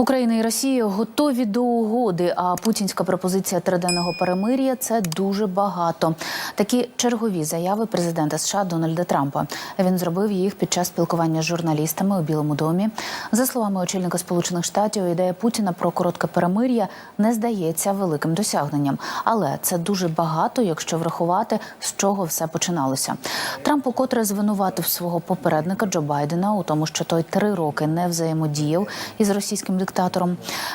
Україна і Росія готові до угоди. А путінська пропозиція триденного перемир'я це дуже багато. Такі чергові заяви президента США Дональда Трампа. Він зробив їх під час спілкування з журналістами у Білому домі. За словами очільника Сполучених Штатів, ідея Путіна про коротке перемир'я не здається великим досягненням, але це дуже багато, якщо врахувати з чого все починалося. Трамп укотре звинуватив свого попередника Джо Байдена у тому, що той три роки не взаємодіяв із російським диктатором.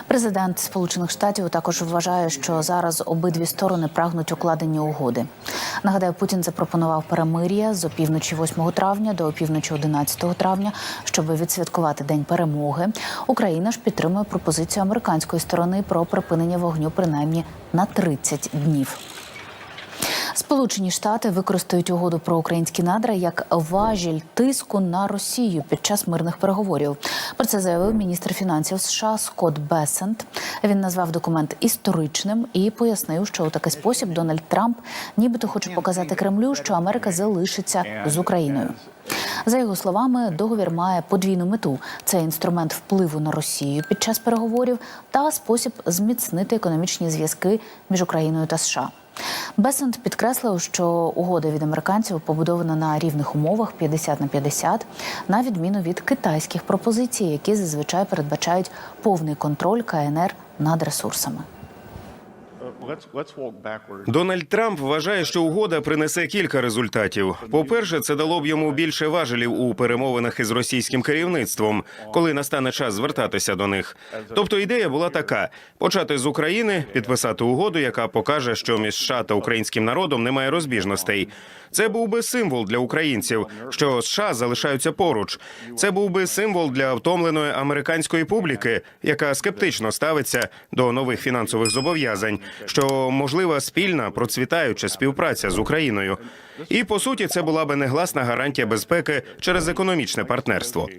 Президент Сполучених Штатів також вважає, що зараз обидві сторони прагнуть укладення угоди. Нагадаю, Путін запропонував перемир'я з опівночі 8 травня до опівночі 11 травня, щоб відсвяткувати день перемоги. Україна ж підтримує пропозицію американської сторони про припинення вогню принаймні на 30 днів. Сполучені Штати використають угоду про українські надра як важіль тиску на Росію під час мирних переговорів. Про це заявив міністр фінансів США Скотт Бесент. Він назвав документ історичним і пояснив, що у такий спосіб Дональд Трамп нібито хоче показати Кремлю, що Америка залишиться з Україною. За його словами, договір має подвійну мету: це інструмент впливу на Росію під час переговорів та спосіб зміцнити економічні зв'язки між Україною та США. Бесент підкреслив, що угода від американців побудована на рівних умовах 50 на 50, на відміну від китайських пропозицій, які зазвичай передбачають повний контроль КНР над ресурсами. Дональд Трамп вважає, що угода принесе кілька результатів. По-перше, це дало б йому більше важелів у перемовинах із російським керівництвом, коли настане час звертатися до них. Тобто ідея була така: почати з України, підписати угоду, яка покаже, що між США та українським народом немає розбіжностей. Це був би символ для українців, що США залишаються поруч. Це був би символ для втомленої американської публіки, яка скептично ставиться до нових фінансових зобов'язань, що можлива спільна процвітаюча співпраця з Україною. І по суті, це була би негласна гарантія безпеки через економічне партнерство.